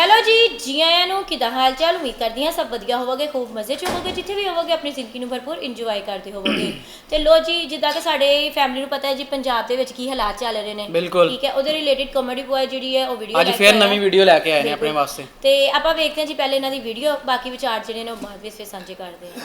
Hello ਜੀ ਜੀ ਆਇਆਂ ਨੂੰ ਕਿਦਾਂ ਹਾਲ ਚਾਲ ਉਮੀਦ ਕਰਦੀ ਹਾਂ ਸਭ ਵਧੀਆ ਹੋਵੋਗੇ ਖੂਬ ਮਜ਼ੇ ਚ ਹੋਵੋਗੇ ਜਿੱਥੇ ਵੀ ਹੋਵੋਗੇ ਆਪਣੀ ਜ਼ਿੰਦਗੀ ਨੂੰ ਭਰਪੂਰ ਇੰਜੋਏ ਕਰਦੇ ਹੋਵੋਗੇ। ਤੇ ਲੋ ਜੀ ਜਿੱਦਾਂ ਕਿ ਸਾਡੇ ਫੈਮਿਲੀ ਨੂੰ ਪਤਾ ਹੈ ਜੀ ਪੰਜਾਬ ਦੇ ਵਿੱਚ ਕੀ ਹਾਲਾਤ ਚੱਲ ਰਹੇ ਨੇ। ਬਿਲਕੁਲ। ਠੀਕ ਹੈ ਉਹਦੇ ਰਿਲੇਟਡ ਕਮੇਡੀ ਬੁਆਏ ਜਿਹੜੀ ਹੈ ਉਹ ਵੀਡੀਓ ਅੱਜ ਫੇਰ ਨਵੀਂ ਵੀਡੀਓ ਲੈ ਕੇ ਆਏ ਨੇ ਆਪਣੇ ਵਾਸਤੇ। ਤੇ ਆਪਾਂ ਵੇਖਦੇ ਹਾਂ ਜੀ ਪਹਿਲੇ ਇਹਨਾਂ ਦੀ ਵੀਡੀਓ ਬਾਕੀ ਵਿਚਾਰ ਜਿਹੜੇ ਨੇ ਉਹ ਬਾਅਦ ਵਿੱਚ ਫਿਰ ਸਾਂਝੇ ਕਰਦੇ ਹਾਂ।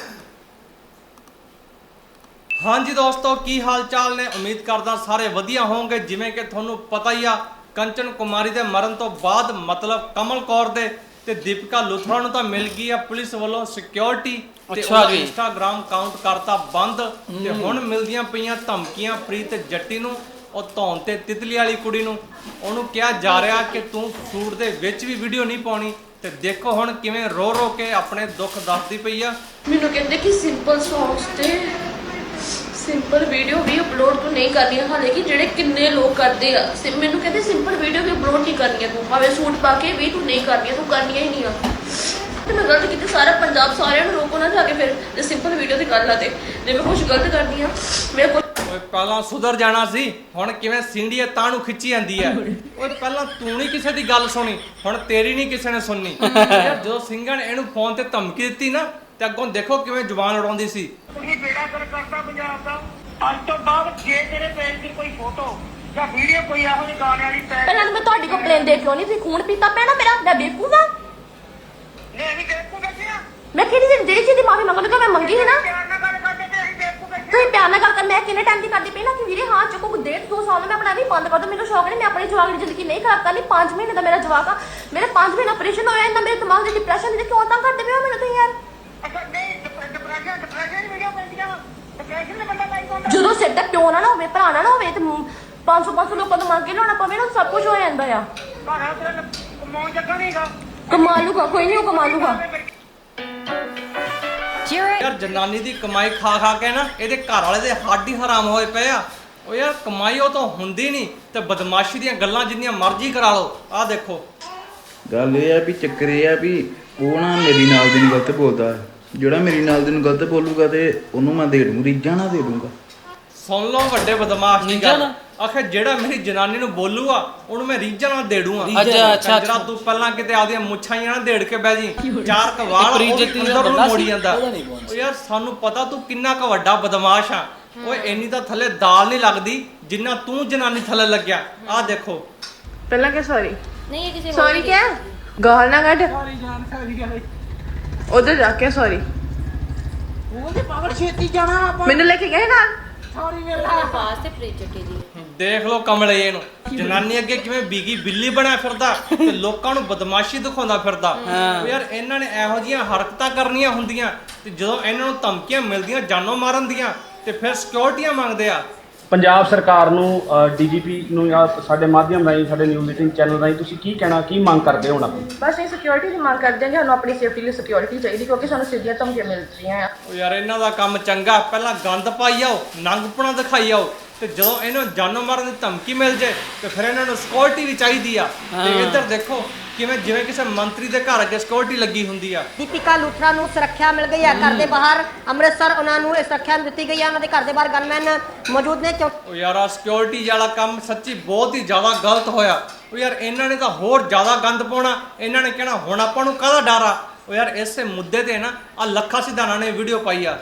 ਹਾਂਜੀ ਦੋਸਤੋ ਕੀ ਹਾਲ ਚਾਲ ਨੇ? ਉਮੀਦ ਕਰਦਾ ਸਾਰੇ ਵਧੀਆ ਹੋਵੋਗੇ ਜਿਵੇਂ ਕਿ ਤੁਹਾਨੂੰ ਪਤਾ ਹੀ ਆ ਕੰਚਨ ਕੁਮਾਰੀ ਦੇ ਮਰਨ ਤੋਂ ਬਾਅਦ ਮਤਲਬ ਕਮਲ ਕੌਰ ਦੇ ਤੇ ਦੀਪਿਕਾ ਲੁਥਰਾ ਨੂੰ ਤਾਂ ਮਿਲ ਗਈ ਆ ਪੁਲਿਸ ਵੱਲੋਂ ਸਿਕਿਉਰਿਟੀ ਤੇ ਉਹਦਾ। ਇੰਸਟਾਗ੍ਰam ਅਕਾਊਂਟ ਕਰਤਾ ਬੰਦ ਤੇ ਹੁਣ ਮਿਲਦੀਆਂ ਪਈਆਂ ਧਮਕੀਆਂ ਪ੍ਰੀਤ ਜੱਟੀ ਨੂੰ ਉਹ ਧੌਣ ਤੇ ਤਿਤਲੀ ਵਾਲੀ ਕੁੜੀ ਨੂੰ। ਉਹਨੂੰ ਕਿਹਾ ਜਾ ਰਿਹਾ ਕਿ ਤੂੰ ਸੂਟ ਦੇ ਵਿੱਚ ਵੀ ਵੀਡੀਓ ਨਹੀਂ ਪਾਉਣੀ ਤੇ ਦੇਖੋ ਹੁਣ ਕਿਵੇਂ ਰੋ ਰੋ ਕੇ ਆਪਣੇ ਦੁੱਖ ਦੱਸਦੀ ਪਈ ਆ। ਮੈਨੂੰ ਕਹਿੰਦੇ ਕਿ ਸਿੰਪਲ ਸੌਂਗਸ ਤੇ ਸਿੰਪਲ ਵੀਡੀਓ ਵੀ ਅਪਲੋਡ ਤੂੰ ਨਹੀਂ ਕਰਨੀ ਹੈ ਹਾਲੇ ਕਿ ਜਿਹੜੇ ਕਿੰਨੇ ਲੋਕ ਕਰਦੇ ਆ। ਸਿ- ਮੈਨੂੰ ਕਹਿੰਦੇ ਸਿੰਪਲ ਵੀਡੀਓ ਵੀ ਅਪਲੋਡ ਨਹੀਂ ਕਰਨੀ ਹੈ ਤੂੰ। ਭਾਵੇਂ ਸੂਟ ਪਾ ਕੇ ਵੀ ਤੂੰ ਨਹੀਂ ਕਰਨੀ ਹੈ ਤੂੰ ਕਰਨੀਆਂ ਹੀ ਨਹੀਂ ਆ। ਤੇ ਮੈਂ ਗਲਤ ਕੀਤੀ ਸਾਰਾ ਪੰਜਾਬ ਸਾਰਿਆਂ ਨੂੰ ਰੋਕੋ ਨਾ ਜਾ ਕੇ ਫਿਰ ਜੇ ਸਿੰਪਲ ਵੀਡੀਓ ਦੀ ਗੱਲ ਆ ਤੇ। ਜੇ ਮੈਂ ਕੁਝ ਗਲਤ ਕਰਦੀ ਆ ਮੇਰੇ ਕੋਲ ਓਏ ਪਹਿਲਾਂ ਸੁਧਰ ਜਾਣਾ ਸੀ ਹੁਣ ਕਿਵੇਂ ਸਿੰਡੀਏ ਤਾਂ ਨੂੰ ਖਿੱਚੀ ਜਾਂਦੀ ਐ ਓਏ ਪਹਿਲਾਂ ਤੂੰ ਨਹੀਂ ਕਿਸੇ ਦੀ ਗੱਲ ਸੁਣੀ ਹੁਣ ਤੇਰੀ ਨਹੀਂ ਕਿਸੇ ਨੇ ਸੁਣਨੀ। ਯਾਰ ਜਦੋਂ ਸਿੰਘਾਂ ਨੇ ਇਹਨੂੰ ਫੋਨ ਤੇ ਧਮਕੀ ਦਿੱਤੀ ਨਾ ਤੇ ਅੱਗੋਂ ਦੇਖੋ ਕਿਵੇਂ ਜ਼ੁਬਾਨ ਉਡਾਉਂਦੀ ਸੀ। ਤੁਸੀਂ ਬੇੜਾ ਕਰ ਕਰਤਾ ਪੰਜਾਬ ਦਾ ਅੱਜ ਤੋਂ ਬਾਅਦ ਜੇ ਤੇਰੇ ਪੇਜ ਦੀ ਕੋਈ ਫੋਟੋ ਜਾਂ ਵੀਡੀਓ ਕੋਈ ਇਹੋ ਜਿਹੀ ਗਾਣੇ ਵਾਲੀ ਪੈ ਪਹਿਲਾਂ ਤਾਂ ਮੈਂ ਤੁਹਾਡੀ ਕੰਪਲੇਨ ਦੇ ਕਿਉਂ ਨਹੀਂ ਤੁਸੀਂ ਖੂਨ ਪੀਤਾ ਪੈਣਾ ਮੇਰਾ ਮੈਂ ਬੇਕੂਫਾ ਨੇ। ਵੀ ਦੇਖੂ ਬੱਚਿਆ ਮੈਂ ਕਿਹੜੀ ਜਿਹੜੀ- ਜਿਹੜੀ ਚੀਜ਼ ਦੀ ਮਾਫੀ ਮੰਗਣ ਲੱਗਾ ਮੈਂ ਮੰਗੀ ਹੈ ਨਾ। ਪਿਆਰ ਨਾਲ ਗੱਲ ਕਰਦੇ ਤੇ ਅਸੀਂ ਦੇਖੂ ਬੱਚਿਆ ਤੁਸੀਂ ਪਿਆਰ ਨਾਲ ਗੱਲ ਕਰ ਮੈਂ ਕਿੰਨੇ ਟਾਈਮ ਦੀ ਕਰਦੀ ਪਈ ਨਾ ਕਿ ਵੀਰੇ ਹਾਂ ਚੁੱਕੋ ਡੇਢ ਦੋ ਸਾਲ ਮੈਂ ਆਪਣਾ ਵੀ ਬੰਦ ਕਰ ਦੋ ਮੈਨੂੰ ਸ਼ੌਕ ਨਹੀਂ ਮੈਂ ਆਪਣੀ ਜਵਾਕ ਦੀ ਜ਼ਿੰਦਗੀ ਨਹੀਂ ਖਰਾਬ ਕਰਨੀ 5 ਮਹੀਨੇ ਦਾ ਮੇਰਾ ਜਵਾਕ ਆ ਮੇਰੇ 5 ਮਹੀਨੇ ਆਪਰੇਸ਼ਨ ਹੋਇਆ ਇਹਨਾਂ ਮੇਰੇ ਦਿਮਾਗ ਦੇ ਡਿਪਰੈਸ਼ਨ ਦੇ ਕਿਉਂ ਤਾਂ ਕਰਦੇ ਪਏ ਹੋ ਮੈਨੂੰ ਤੁਸੀਂ ਯਾਰ ਅੱਛਾ ਨਹੀਂ ਡਿਪਰੈਸ਼ਨ ਡਿਪਰੈਸ਼ਨ ਵੀਡੀਓ ਪੈਂਦੀਆਂ ਡਿਪਰੈਸ਼ਨ ਦੇ ਬੰਦਾ ਲਾਈਕ ਹੁੰਦਾ ਜਦੋਂ? ਸਿਰ ਤੇ ਪਿਓ ਨਾ ਨਾ ਹੋਵੇ ਭਰਾ ਨਾ ਨਾ ਹੋਵੇ ਤੇ 500 500 ਲੋਕਾਂ ਤੋਂ ਮੰਗ ਕੇ ਲਿਆਉਣਾ ਪਵੇ ਨਾ ਸਭ ਕੁਝ ਹੋ ਜਾਂਦਾ ਆ। ਭਾਣਾ ਤੇਰਾ ਕਮਾਉਣ ਜੱਗਾ ਨਹੀਂਗਾ ਕਮਾ ਲੂਗਾ ਕੋਈ ਨਹੀਂ ਉਹ ਕਮਾ ਲੂਗਾ। ਯਾਰ ਜਨਾਨੀ ਦੀ ਕਮਾਈ ਖਾ ਖਾ ਕੇ ਨਾ ਇਹਦੇ ਘਰ ਵਾਲੇ ਦੇ ਹੱਡ ਹੀ ਹਰਾਮ ਹੋਏ ਪਏ ਆ। ਓ ਯਾਰ ਕਮਾਈ ਉਹ ਤਾਂ ਹੁੰਦੀ ਨਹੀਂ ਤੇ ਬਦਮਾਸ਼ੀ ਦੀਆਂ ਗੱਲਾਂ ਜਿੰਨੀਆਂ ਮਰਜ਼ੀ ਕਰਾ ਲਓ। ਆਹ ਦੇਖੋ। ਗੱਲ ਇਹ ਆ ਵੀ ਚੱਕਰ ਇਹ ਆ ਵੀ ਉਹ ਨਾ ਮੇਰੀ ਨਾਲ ਦੀ ਨੂੰ ਗਲਤ ਬੋਲਦਾ। ਹੈ। ਜਿਹੜਾ ਮੇਰੀ ਨਾਲ ਦੀ ਨੂੰ ਗਲਤ ਬੋਲੂਗਾ ਤੇ ਉਹਨੂੰ ਮੈਂ ਦੇ ਦੂੰਗਾ ਰੀਝਾਂ ਨਾ ਦੇ ਦੂੰਗਾ। ਸੁਣ ਲਓ ਵੱਡੇ ਬਦਮਾਸ਼ ਦੀ ਰੀਝਾਂ ਗੱਲ। ਨਾਲ? ਆਖੇ ਜਿਹੜਾ ਮੇਰੀ ਜਨਾਨੀ ਨੂੰ ਬੋਲੂਗਾ ਉਹਨੂੰ ਮੈਂ ਰੀਝਾਂ ਨਾਲ ਦੇੜੂਗਾ ਅੱਛਾ, ਅੱਛਾ, ਜਿਹੜਾ ਤੂੰ ਪਹਿਲਾਂ ਕਿਤੇ ਆਪਦੀਆਂ ਮੁੱਛਾਂ ਹੀ ਨਾ ਦੇੜ ਕੇ ਬਹਿ ਜੀ ਚਾਰ ਕਵਾਲ ਇੱਕ ਦਾ ਅੰਦਰ ਨੂੰ ਬੰਦਾ ਮੋੜੀ ਸੀ, ਜਾਂਦਾ। ਉਹਦਾ ਨਹੀਂ ਪਹੁੰਚ ਓ ਯਾਰ ਸਾਨੂੰ ਪਤਾ ਤੂੰ ਕਿੰਨਾ ਕੁ ਵੱਡਾ ਬਦਮਾਸ਼ ਆ। ਓਏ ਇੰਨੀ ਤਾਂ ਥੱਲੇ ਦਾਲ ਨਹੀਂ ਲੱਗਦੀ ਜਿੰਨਾ ਤੂੰ ਜਨਾਨੀ ਥੱਲੇ ਲੱਗਿਆ। ਆਹ ਦੇਖੋ। ਪਹਿਲਾਂ ਕਿ ਸੌਰੀ ਨਹੀਂ ਇਹ ਕਿਸੇ ਹੋਰ ਸੌਰੀ ਦੀ- ਕਿਆ? ਗਾਲ ਨਾ ਕੱਢ। ਉਧਰ ਜਾ ਕੇ ਸੌਰੀ ਉਹਦੇ ਪਾਗਲ ਛੇਤੀ ਜਾਣਾ ਆਪਾਂ। ਮੈਨੂੰ ਲੈ ਕੇ ਗਏ ਨਾਲ? ਸੌਰੀ ਵੇਲਾ। ਆਵਾਜ਼ ਤੇ ਜੱਟੀ ਦੀ ਹੈ। ਦੇਖ ਲਓ ਕਮਲੇ ਇਹਨੂੰ। ਜਨਾਨੀ ਅੱਗੇ ਕਿਵੇਂ ਬੀਗੀ ਬਿੱਲੀ ਬਣਿਆ ਫਿਰਦਾ ਤੇ ਲੋਕਾਂ ਨੂੰ ਬਦਮਾਸ਼ੀ ਦਿਖਾਉਂਦਾ ਫਿਰਦਾ। ਓ ਯਾਰ ਇਹਨਾਂ ਨੇ ਇਹੋ ਜੀਆਂ ਹਰਕਤਾਂ ਕਰਨੀਆਂ ਹੁੰਦੀਆਂ ਤੇ ਜਦੋਂ ਇਹਨਾਂ ਨੂੰ ਧਮਕੀਆਂ ਮਿਲਦੀਆਂ ਜਾਨੋਂ ਮਾਰਨ ਦੀਆਂ ਤੇ ਫਿਰ ਸਿਕਿਉਰਿਟੀਆਂ ਮੰਗਦੇ ਆ। ਪੰਜਾਬ ਸਰਕਾਰ ਨੂੰ ਡੀਜੀਪੀ ਨੂੰ ਜਾਂ ਸਾਡੇ ਮਾਧਿਅਮ ਰਾਹੀਂ ਸਾਡੇ ਨਿਊਜ਼ 18 ਚੈਨਲ ਰਾਹੀਂ ਤੁਸੀਂ ਕੀ ਕਹਿਣਾ ਕੀ ਮੰਗ ਕਰਦੇ ਹੋ ਹੁਣ ਬਸ ਇਹ ਸਿਕਿਉਰਿਟੀ ਦੀ ਮੰਗ ਕਰਦੇ ਹਾਂ ਕਿ ਸਾਨੂੰ ਆਪਣੀ ਸੇਫਟੀ ਲਈ ਸਿਕਿਉਰਿਟੀ ਚਾਹੀਦੀ ਕਿਉਂਕਿ ਸਾਨੂੰ ਸਿੱਧੀਆਂ ਧਮਕੀਆਂ ਮਿਲ ਰਹੀਆਂ ਆ। ਓ ਯਾਰ ਇਹਨਾਂ ਦਾ ਕੰਮ ਚੰਗਾ ਪਹਿਲਾਂ ਗੰਦ ਪਾਈ ਆਓ ਨੰਗਪਣਾ ਦਿਖਾਈ ਆਓ। ਤੇ ਜਦੋਂ ਇਹਨੂੰ ਜਾਨੋਂ ਮਾਰਨ ਦੀ ਧਮਕੀ ਮਿਲ ਜੇ ਤੇ ਫਿਰ ਇਹਨਾਂ ਨੂੰ ਸਿਕਿਉਰਿਟੀ ਵੀ ਚਾਹੀਦੀ ਆ। ਤੇ ਇੱਧਰ ਦੇਖੋ ਕਿਵੇਂ ਜਿਵੇਂ ਕਿਸੇ ਮੰਤਰੀ ਦੇ ਘਰ ਅੱਗੇ ਸਿਕਿਉਰਿਟੀ ਲੱਗੀ ਹੁੰਦੀ ਆ। ਦੀਪਿਕਾ ਲੂਥਰਾ ਨੂੰ ਸੁਰੱਖਿਆ ਮਿਲ ਗਈ ਹੈ ਘਰ ਦੇ ਬਾਹਰ। ਅੰਮ੍ਰਿਤਸਰ ਉਹਨਾਂ ਨੂੰ ਇਹ ਸੁਰੱਖਿਆ ਦਿੱਤੀ ਗਈ ਹੈ ਉਹਨਾਂ ਦੇ ਘਰ ਦੇ ਬਾਹਰ ਗਨਮੈਨ ਮੌਜੂਦ ਨੇ ਕਿਉਂ? ਉਹ ਯਾਰ ਆ ਸਿਕਿਉਰਿਟੀ ਵਾਲਾ ਕੰਮ ਸੱਚੀ ਬਹੁਤ ਹੀ ਜ਼ਿਆਦਾ ਗਲਤ ਹੋਇਆ। ਉਹ ਯਾਰ ਇਹਨਾਂ ਨੇ ਤਾਂ ਹੋਰ ਜ਼ਿਆਦਾ ਗੰਦ ਪਾਉਣਾ। ਇਹਨਾਂ ਨੇ ਕਹਿਣਾ ਹੁਣ ਆਪਾਂ ਨੂੰ ਕਾਹਦਾ ਡਰ ਆ? ਉਹ ਯਾਰ ਇਸੇ ਮੁੱਦੇ ਤੇ ਨਾ ਆ ਲੱਖਾ ਸਿਧਾਣਾ ਨੇ ਵੀਡੀਓ ਪਾਈ ਆ।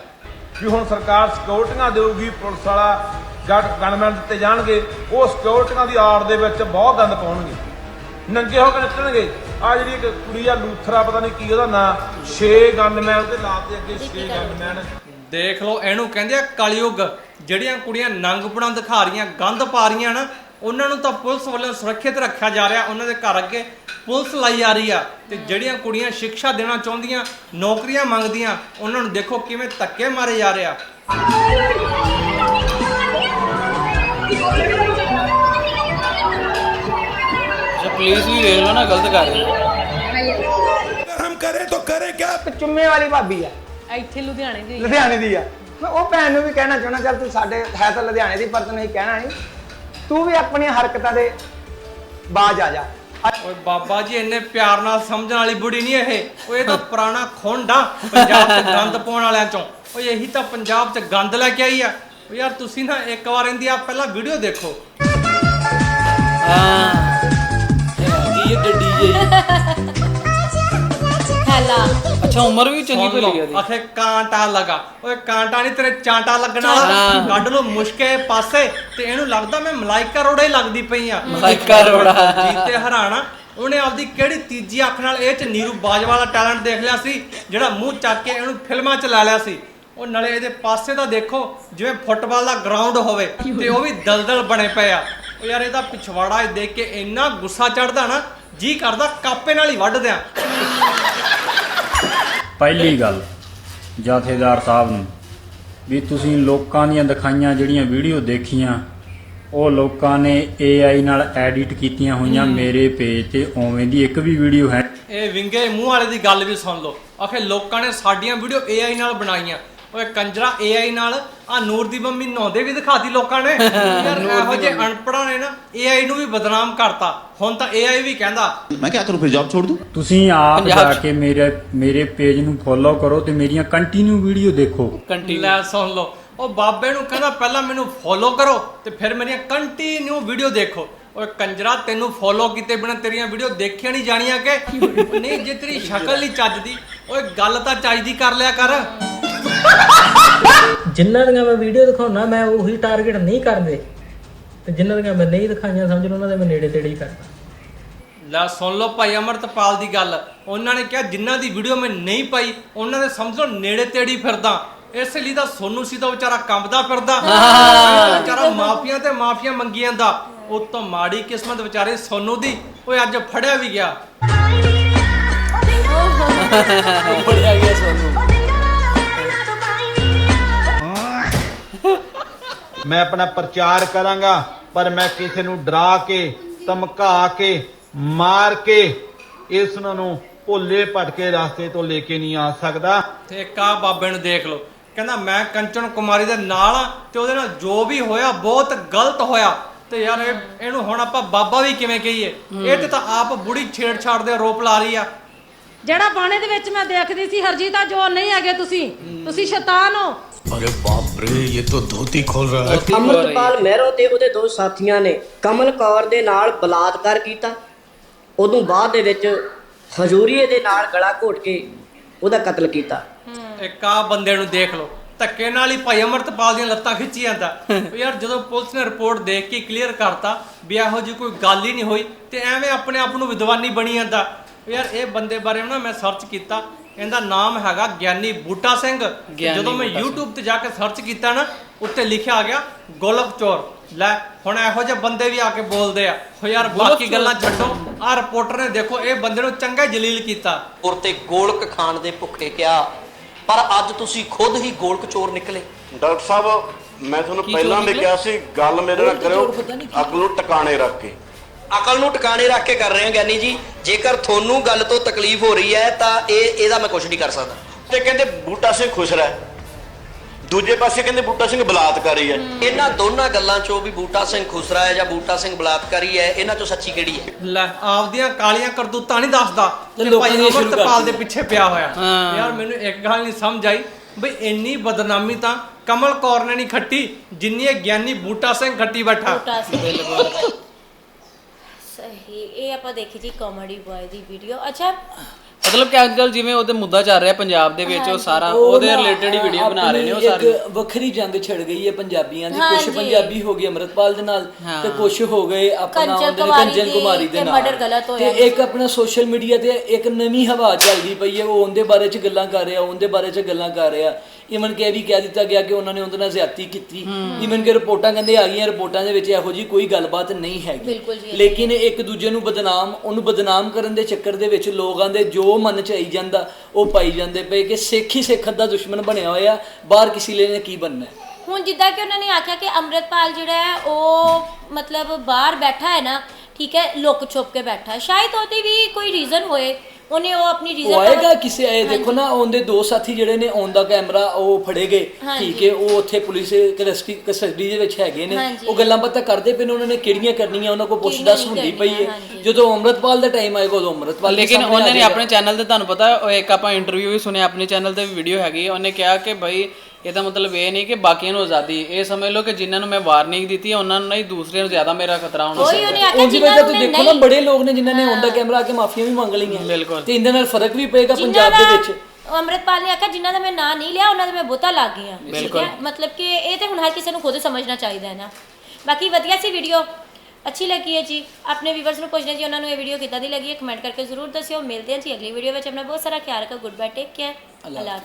ਵੀ ਹੁਣ ਸਰਕਾਰ ਸਿਕਿਉਰਟੀਆਂ ਦੇਊਗੀ ਪੁਲਿਸ ਵਾਲਾ ਗਨਮੈਨ ਦਿੱਤੇ ਜਾਣਗੇ ਉਹ ਸਿਕਿਉਰਟੀਆਂ ਦੀ ਆੜ ਦੇ ਵਿੱਚ ਬਹੁਤ ਗੰਦ ਪਾਉਣਗੇ। ਨੰਗੇ ਹੋ ਕੇ ਨਿਕਲਣਗੇ। ਆ ਜਿਹੜੀ ਇੱਕ ਕੁੜੀ ਆ ਲੂਥਰਾ ਪਤਾ ਨਹੀਂ ਕੀ ਉਹਦਾ ਨਾਂ। 6 ਗਨਮੈਨ ਤੇ ਲਾਤੇ ਅੱਗੇ 6 ਗਨਮੈਨ। ਦੇਖ ਲਓ ਇਹਨੂੰ ਕਹਿੰਦੇ ਆ ਕਲਯੁਗ। ਜਿਹੜੀਆਂ ਕੁੜੀਆਂ ਨੰਗਪਣਾ ਦਿਖਾ ਰਹੀਆਂ ਗੰਦ ਪਾ ਰਹੀਆਂ ਨਾ ਉਹਨਾਂ ਨੂੰ ਤਾਂ ਪੁਲਿਸ ਵੱਲੋਂ ਸੁਰੱਖਿਅਤ ਰੱਖਿਆ ਜਾ ਰਿਹਾ ਉਹਨਾਂ ਦੇ ਘਰ ਅੱਗੇ ਪੁਲਿਸ ਲਾਈ ਜਾ ਰਹੀ ਆ। ਤੇ ਜਿਹੜੀਆਂ ਕੁੜੀਆਂ ਸਿੱਖਿਆ ਦੇਣਾ ਚਾਹੁੰਦੀਆਂ ਨੌਕਰੀਆਂ ਮੰਗਦੀਆਂ ਉਹਨਾਂ ਨੂੰ ਦੇਖੋ ਕਿਵੇਂ ਧੱਕੇ ਮਾਰੇ ਜਾ ਰਿਹਾ ਜੇ ਪੁਲਿਸ ਵੀ ਵੇਖ ਲਓ ਨਾ ਗਲਤ ਕਰ ਰਹੀ ਹੈ ਇੱਕ ਚੁੰਮੇ ਵਾਲੀ ਭਾਬੀ ਆ। ਇੱਥੇ ਲੁਧਿਆਣੇ ਦੀ ਲੁਧਿਆਣੇ ਦੀ ਆ। ਮੈਂ ਉਹ ਭੈਣ ਨੂੰ ਵੀ ਕਹਿਣਾ ਚਾਹਣਾ ਚੱਲ ਤੂੰ ਸਾਡੇ ਹੈ ਤਾਂ ਲੁਧਿਆਣੇ ਦੀ ਪਰ ਤੂੰ ਨਹੀਂ ਕਹਿਣਾ ਨਹੀਂ। ਤੂੰ ਵੀ ਆਪਣੀਆਂ ਹਰਕਤਾਂ ਦੇ ਬਾਜ ਆ ਜਾ। ਓਏ ਬਾਬਾ ਜੀ ਇੰਨੇ ਪਿਆਰ ਨਾਲ ਸਮਝਣ ਵਾਲੀ ਬੁੜੀ ਨਹੀਂ ਇਹ। ਓਏ ਇਹ ਤਾਂ ਪੁਰਾਣਾ ਖੁੰਡ ਆ ਪੰਜਾਬ 'ਚ ਗੰਦ ਪਾਉਣ ਵਾਲਿਆਂ ਚੋਂ। ਓਏ ਇਹੀ ਤਾਂ ਪੰਜਾਬ 'ਚ ਗੰਦ ਲੈ ਕੇ ਆਈ ਆ। ਓ ਯਾਰ ਤੁਸੀਂ ਨਾ ਇੱਕ ਵਾਰ ਇਹਦੀ ਆ ਪਹਿਲਾਂ ਵੀਡੀਓ ਦੇਖੋ। ਹਾਂ। ਇਹ ਕੀ ਇਹ ਡੱਡੀ ਜੇ? ਹੈਲਾ। ਅੱਛਾ ਉਮਰ ਵੀ ਚੰਗੀ ਭਲੀ ਉਹਦੀ। ਆਖੇ ਕਾਂਟਾ ਲਗਾ। ਓਏ ਕਾਂਟਾ ਨਹੀਂ ਤੇਰੇ ਚਾਂਟਾ ਲੱਗਣ ਵਾਲਾ। ਕੱਢ ਲੋ ਮੁਸ਼ਕੇ ਪਾਸੇ ਤੇ ਇਹਨੂੰ ਲੱਗਦਾ ਮੈਂ ਮਲਾਈਕਾ ਰੋੜਾ ਹੀ ਲੱਗਦੀ ਪਈ ਆ। ਮਲਾਈਕਾ ਅਰੋੜਾ। ਜੀਤੇ ਹਰਾਣਾ ਉਹਨੇ ਆਪਦੀ ਕਿਹੜੀ ਤੀਜੀ ਅੱਖ ਨਾਲ ਇਹ ਚ ਨੀਰੂ ਬਾਜਵਾ ਵਾਲਾ ਟੈਲੈਂਟ ਦੇਖ ਲਿਆ ਸੀ ਜਿਹੜਾ ਮੂੰਹ ਚੱਕ ਕੇ ਇਹਨੂੰ ਫਿਲਮਾਂ ਚ ਲੈ ਲਿਆ ਸੀ। ਉਹ ਨਾਲੇ ਇਹਦੇ ਪਾਸੇ ਦਾ ਦੇਖੋ ਜਿਵੇਂ ਫੁੱਟਬਾਲ ਦਾ ਗਰਾਊਂਡ ਹੋਵੇ ਤੇ ਉਹ ਵੀ ਦਲਦਲ ਬਣੇ ਪਏ ਆ। ਉਹ ਯਾਰ ਇਹਦਾ ਪਿਛਵਾੜਾ ਦੇਖ ਕੇ ਇੰਨਾ ਗੁੱਸਾ ਚੜਦਾ ਨਾ ਜੀ ਕਰਦਾ ਕਾਪੇ ਨਾਲ ਹੀ ਵੱਢ ਦਿਆਂ ਪਹਿਲੀ ਗੱਲ ਜਥੇਦਾਰ ਸਾਹਿਬ ਨੂੰ ਵੀ ਤੁਸੀਂ ਲੋਕਾਂ ਦੀਆਂ ਦਿਖਾਈਆਂ ਜਿਹੜੀਆਂ ਵੀਡੀਓ ਦੇਖੀਆਂ ਉਹ ਲੋਕਾਂ ਨੇ AI ਨਾਲ ਐਡਿਟ ਕੀਤੀਆਂ ਹੋਈਆਂ ਮੇਰੇ ਪੇਜ ਤੇ ਉਵੇਂ ਦੀ ਇੱਕ ਵੀ ਵੀਡੀਓ ਹੈ। ਇਹ ਵਿੰਗੇ ਮੂੰਹ ਵਾਲੇ ਦੀ ਗੱਲ ਵੀ ਸੁਣ ਲਓ। ਆਖੇ ਲੋਕਾਂ ਨੇ ਸਾਡੀਆਂ ਵੀਡੀਓ AI ਨਾਲ ਬਣਾਈਆਂ। ਓਏ ਕੰਜਰਾ AI ਨਾਲ ਆ ਨੂਰ ਦੀ ਮੰਮੀ ਨਹਾਉਂਦੇ ਵੀ ਦਿਖਾਤੀ ਲੋਕਾਂ ਨੇ। ਯਾਰ ਇਹੋ ਜਿਹੇ ਅਨਪੜਾਂ ਨੇ ਨਾ AI ਨੂੰ ਵੀ ਬਦਨਾਮ ਕਰਤਾ। ਹੁਣ ਤਾਂ AI ਵੀ ਕਹਿੰਦਾ ਮੈਂ ਕੀ ਕਰੂੰ ਫਿਰ ਜੌਬ ਛੋੜ ਦੂੰ? ਤੁਸੀਂ ਆਪ ਜਾ। ਕੇ ਮੇਰੇ ਮੇਰੇ ਪੇਜ ਨੂੰ ਫੋਲੋ ਕਰੋ ਤੇ ਮੇਰੀਆਂ ਕੰਟੀਨਿਊ ਵੀਡੀਓ ਦੇਖੋ। ਲੈ ਸੁਣ ਲਓ। ਉਹ ਬਾਬੇ ਨੂੰ ਕਹਿੰਦਾ ਪਹਿਲਾਂ ਮੈਨੂੰ ਫੋਲੋ ਕਰੋ ਤੇ ਫਿਰ ਮੇਰੀਆਂ ਕੰਟੀਨਿਊ ਵੀਡੀਓ ਦੇਖੋ। ਓਏ ਕੰਜਰਾ ਤੈਨੂੰ ਫੋਲੋ ਕੀਤੇ ਬਿਨਾਂ ਤੇਰੀਆਂ ਵੀਡੀਓ ਦੇਖੀਆਂ ਨਹੀਂ ਜਾਣੀਆਂ ਕਿ? ਨਹੀਂ ਜੇ ਤੇਰੀ ਸ਼ਕਲ ਨਹੀਂ ਚੱਜਦੀ ਓਏ ਗੱਲ ਤਾਂ ਚੱਜਦੀ ਕਰ ਲਿਆ ਕਰ। ਜਿਨ੍ਹਾਂ ਦੀਆਂ ਮੈਂ ਵੀਡੀਓ ਦਿਖਾਉਣਾ ਮੈਂ ਉਹੀ ਟਾਰਗੇਟ ਨਹੀਂ ਕਰਦੇ। ਤੇ ਜਿਨ੍ਹਾਂ ਦੀਆਂ ਮੈਂ ਨਹੀਂ ਦਿਖਾਈਆਂ ਸਮਝ ਲਓ ਉਹਨਾਂ ਦੇ ਮੈਂ ਨੇੜੇ ਤੇੜੇ ਹੀ ਕਰਦਾ। ਲੈ ਸੁਣ ਲਓ ਭਾਈ ਅਮਰਤਪਾਲ ਦੀ ਗੱਲ। ਉਹਨਾਂ ਨੇ ਕਿਹਾ ਜਿਨ੍ਹਾਂ ਦੀ ਵੀਡੀਓ ਮੈਂ ਨਹੀਂ ਪਾਈ ਉਹਨਾਂ ਦੇ ਸਮਝ ਲਓ ਨੇੜੇ ਤੇੜੀ ਫਿਰਦਾ। ਇਸ ਲਈ ਤਾਂ ਸੋਨੂ ਸੀ ਦਾ ਵਿਚਾਰਾ ਕੰਬਦਾ ਫਿਰਦਾ। ਤਾਂ ਵਿਚਾਰਾ ਮਾਫੀਆਂ ਤੇ ਮਾਫੀਆਂ ਮੰਗੀ ਜਾਂਦਾ। ਉਹ ਤੋਂ ਮਾੜੀ ਕਿਸਮਤ ਵਿਚਾਰੇ ਸੋਨੂ ਦੀ ਓਏ ਅੱਜ ਫੜਿਆ ਵੀ ਗਿਆ। ਬੜਿਆ ਗਿਆ ਸੋਨੂੰ। ਮੈਂ ਆਪਣਾ ਪ੍ਰਚਾਰ ਕਰਾਂਗਾ ਪਰ ਮੈਂ ਕਿਸੇ ਨੂੰ ਡਰਾ ਕੇ ਧਮਕਾ ਕੇ ਮਾਰ ਕੇ ਇਸ ਨੂੰ ਭੋਲੇ ਭਟਕੇ ਰਸਤੇ ਤੋਂ ਲੈ ਕੇ ਨਹੀਂ ਆ ਸਕਦਾ। ਤੇ ਕਾ ਬਾਬੇ ਨੂੰ ਦੇਖ ਲਓ। ਕਹਿੰਦਾ ਮੈਂ ਕੰਚਨ ਕੁਮਾਰੀ ਦੇ ਨਾਲ ਆ ਤੇ ਉਹਦੇ ਨਾਲ ਜੋ ਵੀ ਹੋਇਆ ਬਹੁਤ ਗਲਤ ਹੋਇਆ। ਤੇ ਯਾਰ ਇਹ ਇਹਨੂੰ ਹੁਣ ਆਪਾਂ ਬਾਬਾ ਵੀ ਕਿਵੇਂ ਕਹੀਏ? ਇਹ ਤੇ ਤਾਂ ਆਪ ਬੁੜੀ ਛੇੜਛਾੜ ਦੇ ਆਰੋਪ ਲਾ ਰਹੀ ਆ। ਜਿਹੜਾ ਬਾਣੇ ਦੇ ਵਿੱਚ ਮੈਂ ਦੇਖਦੀ ਸੀ ਹਰਜੀਤਾ ਜੋ ਨਹੀਂ ਹੈਗੇ ਤੁਸੀਂ। ਤੁਸੀਂ ਸ਼ੈਤਾਨ ਹੋ। ਅਰੇ ਬਾਪ ਰੇ ਇਹ ਤਾਂ ਧੋਤੀ ਖੋਲ ਰਹਾ ਹੈ। ਅਮਰਤਪਾਲ ਮਹਿਰੋ ਤੇ ਉਹਦੇ ਦੋ ਸਾਥੀਆਂ ਨੇ ਕਮਲ ਕੌਰ ਦੇ ਨਾਲ ਬਲਾਤਕਾਰ ਕੀਤਾ। ਉਦੋਂ ਬਾਅਦ ਦੇ ਵਿੱਚ ਹਜ਼ੂਰੀਏ ਦੇ ਨਾਲ ਗਲਾ ਘੋਟ ਕੇ ਉਹਦਾ ਕਤਲ ਕੀਤਾ। ਇੱਕ ਆ ਬੰਦੇ ਨੂੰ ਦੇਖ ਲਓ ਧੱਕੇ ਨਾਲ ਹੀ ਭਾਈ ਅਮਰਤਪਾਲ ਦੀਆਂ ਲੱਤਾਂ ਖਿੱਚੀ ਜਾਂਦਾ। ਵੀ ਯਾਰ ਜਦੋਂ ਪੁਲਿਸ ਨੇ ਰਿਪੋਰਟ ਦੇਖ ਕੇ ਕਲੀਅਰ ਕਰਤਾ ਵੀ ਇਹੋ ਜਿਹੀ ਕੋਈ ਗੱਲ ਹੀ ਨਹੀਂ ਹੋਈ ਤੇ ਐਵੇਂ ਆਪਣੇ ਆਪ ਨੂੰ ਵਿਦਵਾਨੀ ਬਣੀ ਜਾਂਦਾ। ਯਾਰ ਇਹ ਬੰਦੇ ਬਾਰੇ ਨਾ ਮੈਂ ਸਰਚ ਕੀਤਾ ਇਹਦਾ ਨਾਮ ਹੈਗਾ ਗਿਆਨੀ ਬੂਟਾ ਸਿੰਘ। ਗਿਆਨੀ ਜਦੋਂ ਮੈਂ। YouTube ਤੇ ਜਾ ਕੇ ਸਰਚ ਕੀਤਾ ਨਾ ਉੱਤੇ ਲਿਖਿਆ ਆ ਗਿਆ ਗੋਲਕ ਚੋਰ। ਲੈ ਹੁਣ ਇਹੋ ਜਿਹੇ ਬੰਦੇ ਵੀ ਆ ਕੇ ਬੋਲਦੇ ਆ। ਹੋ ਯਾਰ ਬਾਕੀ ਗੱਲਾਂ ਛੱਡੋ। ਆ ਰਿਪੋਰਟਰ ਨੇ ਦੇਖੋ ਇਹ ਬੰਦੇ ਨੂੰ ਚੰਗਾ ਜਲੀਲ ਕੀਤਾ। ਔਰ ਤੇ ਗੋਲਕ ਖਾਣ ਦੇ ਭੁੱਖੇ ਕਿਹਾ ਪਰ ਅੱਜ ਤੁਸੀਂ ਖੁਦ ਹੀ ਗੋਲਕ ਚੋਰ ਨਿਕਲੇ। ਡਾਕਟਰ ਸਾਹਿਬ ਮੈਂ ਤੁਹਾਨੂੰ ਪਹਿਲਾਂ ਵੀ? ਕਿਹਾ ਸੀ ਗੱਲ ਮੇਰੇ ਨਾਲ ਕਰਿਓ। ਅਕਲ ਨੂੰ ਟਿਕਾਣੇ ਰੱਖ ਕੇ। ਅਕਲ ਨੂੰ ਟਿਕਾਣੇ ਰੱਖ ਕੇ ਕਰ ਰਹੇ ਹਾਂ ਗਿਆਨੀ ਜੀ। ਜੇਕਰ ਤੁਹਾਨੂੰ ਗੱਲ ਤੋਂ ਤਕਲੀਫ ਹੋ ਰਹੀ ਹੈ ਤਾਂ ਇਹ ਇਹਦਾ ਮੈਂ ਕੁਝ ਨਹੀਂ ਕਰ ਸਕਦਾ। ਤੇ ਕਹਿੰਦੇ ਬੂਟਾ ਸਿੰਘ ਖੁਸ਼ ਰਹਿ। ਦੂਜੇ ਪਾਸੇ ਕਹਿੰਦੇ ਬੂਟਾ ਸਿੰਘ ਬਲਾਤਕਾਰੀ ਹੈ। ਇਹਨਾਂ ਦੋਨਾਂ ਗੱਲਾਂ ਚੋਂ ਵੀ ਬੂਟਾ ਸਿੰਘ ਖੁਸਰਾ ਹੈ ਜਾਂ ਬੂਟਾ ਸਿੰਘ ਬਲਾਤਕਾਰੀ ਹੈ ਇਹਨਾਂ ਚੋਂ ਸੱਚੀ ਕਿਹੜੀ ਹੈ? ਲੈ ਆਪਦੀਆਂ ਕਾਲੀਆਂ ਕਰਤੂਤਾਂ ਨਹੀਂ ਦੱਸਦਾ ਤੇ ਲੋਕਾਂ ਦੀਆਂ ਸ਼ੁਰੂ ਅਮਰਤਪਾਲ ਦੇ। ਪਿੱਛੇ ਪਿਆ ਹੋਇਆ। ਯਾਰ ਮੈਨੂੰ ਇੱਕ ਗੱਲ ਨਹੀਂ ਸਮਝ ਆਈ ਬਈ ਇੰਨੀ ਬਦਨਾਮੀ ਤਾਂ ਕਮਲ ਕੌਰ ਨੇ ਨਹੀਂ ਖੱਟੀ ਜਿੰਨੀ ਇਹ ਗਿਆਨੀ ਬੂਟਾ ਸਿੰਘ ਖੱਟੀ ਬੈਠਾ। ਬੂਟਾ ਸਿੰਘ। ਸਹੀ ਇਹ ਆਪਾਂ ਦੇਖੀ ਜੀ ਕਾਮੇਡੀ ਬॉय ਦੀ ਵੀਡੀਓ ਅੱਛਾ ਮਤਲਬ ਕਿ ਅੱਜ ਕੱਲ ਜਿਵੇਂ ਉਹਦੇ ਮੁੱਦਾ ਚੱਲ ਰਿਹਾ ਪੰਜਾਬ ਦੇ ਵਿੱਚ ਉਹ ਸਾਰਾ ਉਹਦੇ ਰਿਲੇਟਡ ਹੀ ਵੀਡੀਓ ਬਣਾ ਰਹੇ ਨੇ ਉਹ ਸਾਰੀ ਇੱਕ ਵੱਖਰੀ ਜੰਗ ਛਿੜ ਗਈ ਹੈ ਪੰਜਾਬੀਆਂ ਦੀ। ਕੁਝ ਪੰਜਾਬੀ ਹੋ ਗਏ ਅਮਰਤਪਾਲ ਦੇ ਨਾਲ। ਤੇ ਕੁਝ ਹੋ ਗਏ ਆਪਣਾ ਉਹਦੇ ਕੰਜਨ ਕੁਮਾਰੀ ਦੇ ਨਾਲ ਤੇ। ਇੱਕ ਆਪਣਾ ਸੋਸ਼ਲ ਮੀਡੀਆ ਤੇ ਇੱਕ ਨਵੀਂ ਹਵਾ ਚੱਲਦੀ ਪਈ ਹੈ ਉਹ ਉਹਦੇ ਬਾਰੇ ਚ ਗੱਲਾਂ ਕਰ ਰਿਹਾ ਉਹਦੇ ਬਾਰੇ ਚ ਗੱਲਾਂ ਕਰ ਰਿਹਾ ਇਵਨ ਕਿ ਇਹ ਵੀ ਕਹਿ ਦਿੱਤਾ ਗਿਆ ਕਿ ਉਹਨਾਂ ਨੇ ਉਹਦੇ ਨਾਲ ਜ਼ਿਆਦਤੀ ਕੀਤੀ। ਇਵਨ ਕਿ ਰਿਪੋਰਟਾਂ ਕਹਿੰਦੇ ਆ ਗਈਆਂ ਰਿਪੋਰਟਾਂ ਦੇ ਵਿੱਚ ਇਹੋ ਜੀ ਕੋਈ ਗੱਲਬਾਤ ਨਹੀਂ ਹੈਗੀ। ਬਿਲਕੁਲ ਜੀ। ਲੇਕਿਨ ਇੱਕ ਦੂਜੇ ਨੂੰ ਬਦਨਾਮ ਉਹਨੂੰ ਬਦਨਾਮ ਕਰਨ ਦੇ ਚੱਕਰ ਦੇ ਵਿੱਚ ਲੋਕਾਂ ਦੇ ਜੋ ਮਨ ਚ ਆਈ ਜਾਂਦਾ ਉਹ ਪਾਈ ਜਾਂਦੇ ਪਏ ਕਿ ਸਿੱਖ ਹੀ ਸਿੱਖ ਦਾ ਦੁਸ਼ਮਣ ਬਣਿਆ ਹੋਇਆ ਬਾਹਰ ਕਿਸੇ ਲਈ ਨੇ ਕੀ ਬਣਨਾ। ਹੈ ਹੁਣ ਜਿੱਦਾਂ ਕਿ ਉਹਨਾਂ ਨੇ ਆਖਿਆ ਕਿ ਅੰਮ੍ਰਿਤਪਾਲ ਜਿਹੜਾ ਹੈ ਉਹ ਮਤਲਬ ਬਾਹਰ ਬੈਠਾ ਹੈ ਨਾ ਠੀਕ ਹੈ ਲੁੱਕ ਛੁਪ ਕੇ ਬੈਠਾ। ਹੈ ਸ਼ਾਇਦ ਉਹਦੀ ਵੀ ਕੋਈ ਰੀਜ਼ਨ ਹੋਏ। ਉਹਨੇ ਉਹ ਆਪਣੀ ਰੀਜ਼ਨ ਉਹ ਆਏਗਾ ਕਿਸੇ ਆਏ ਦੇਖੋ ਨਾ ਉਹਦੇ ਦੋ ਸਾਥੀ ਜਿਹੜੇ ਨੇ ਔਨ ਦਾ ਕੈਮਰਾ ਉਹ ਫੜੇ ਗਏ। ਠੀਕ ਹੈ ਉਹ ਉੱਥੇ ਪੁਲਿਸ ਕਸਟਡੀ ਕਸਟਡੀ ਦੇ ਵਿੱਚ ਹੈਗੇ ਨੇ। ਉਹ ਗੱਲਾਂ ਬਾਤਾਂ ਕਰਦੇ ਪਏ ਨੇ ਉਹਨਾਂ ਨੇ ਕਿਹੜੀਆਂ ਕਰਨੀਆਂ ਉਹਨਾਂ ਕੋਲ ਪੁੱਛਦਾ ਨਹੀਂ ਹੁੰਦੀ ਪਈ ਹੈ। ਜਦੋਂ ਅੰਮ੍ਰਿਤਪਾਲ ਦਾ ਟਾਈਮ ਆਏਗਾ ਉਦੋਂ ਅੰਮ੍ਰਿਤਪਾਲ ਲੇਕਿਨ ਉਹਨੇ ਨੇ। ਆਪਣੇ ਚੈਨਲ ਤੇ ਤੁਹਾਨੂੰ ਪਤਾ ਉਹ ਇੱਕ ਆਪਾਂ ਇੰਟਰਵਿਊ ਵੀ ਸੁਣਿਆ ਆਪਣੇ ਚੈਨਲ ਤੇ ਵੀ ਵੀਡੀਓ ਹੈਗੀ ਉਹਨੇ ਕਿਹਾ ਕਿ ਭਾਈ ਇਹਦਾ ਮਤਲਬ ਇਹ ਨਹੀਂ ਕਿ ਬਾਕੀਆਂ ਨੂੰ ਆਜ਼ਾਦੀ ਇਹ ਸਮਝ ਲਓ ਕਿ ਜਿਨ੍ਹਾਂ ਨੂੰ ਮੈਂ ਵਾਰਨਿੰਗ ਦਿੱਤੀ ਹੈ ਉਹਨਾਂ ਨੂੰ ਨਹੀਂ ਦੂਸਰਿਆਂ ਨੂੰ ਜ਼ਿਆਦਾ ਮੇਰਾ ਖਤਰਾ ਹੋਣਾ ਕੋਈ ਉਹਨੇ ਆਖਿਆ ਉਹਦੀ ਜਿਨ੍ਹਾਂ ਵਜ੍ਹਾ ਨੂੰ ਤੋਂ ਦੇਖੋ ਨਾ ਨਹੀਂ ਬੜੇ ਲੋਕ ਨੇ ਜਿਨ੍ਹਾਂ ਨੇ ਹੁੰਦਾ ਕੈਮਰਾ ਆ ਕੇ ਮਾਫੀਆਂ ਵੀ ਮੰਗ ਲਈਆਂ। ਬਿਲਕੁਲ। ਤੇ ਇਹਦੇ ਨਾਲ ਫ਼ਰਕ ਵੀ ਪਏਗਾ ਪੰਜਾਬ ਦੇ ਵਿੱਚ। ਅੰਮ੍ਰਿਤਪਾਲ ਨੇ ਆਖਿਆ ਜਿਨ੍ਹਾਂ ਦਾ ਮੈਂ ਨਾਂ ਨਹੀਂ ਲਿਆ ਉਹਨਾਂ ਦੇ ਮੈਂ ਬੋਤਾ ਲੱਗ ਗਈਆਂ। ਠੀਕ। ਹੈ? ਮਤਲਬ ਕਿ ਇਹ ਤੇ ਹੁਣ ਹਰ ਕਿਸੇ ਨੂੰ ਖੁਦ ਸਮਝਣਾ ਚਾਹੀਦਾ ਹੈ ਨਾ। ਬਾਕੀ ਵਧੀਆ ਸੀ ਵੀਡੀਓ ਅੱਛੀ ਲੱਗੀ ਹੈ ਜੀ। ਆਪਣੇ ਵੀਵਰਸ ਨੂੰ ਪੁੱਛਣਾ ਜੀ ਉਹਨਾਂ ਨੂੰ ਇਹ ਵੀਡੀਓ ਕਿੱਦਾਂ ਦੀ ਲੱਗੀ ਹੈ? ਕਮੈਂਟ ਕਰਕੇ ਜ਼ਰੂਰ ਦੱਸਿਓ। ਮਿਲਦੇ ਹਾਂ ਜੀ ਅਗਲੀ ਵੀਡੀਓ ਵਿੱਚ। ਆਪਣਾ ਬਹੁਤ ਸਾਰਾ ਖਿਆਲ ਰੱਖੋ। ਗੁੱਡ ਬਾਏ ਟੇਕ ਕੇਅਰ ਅੱਲਾਹ।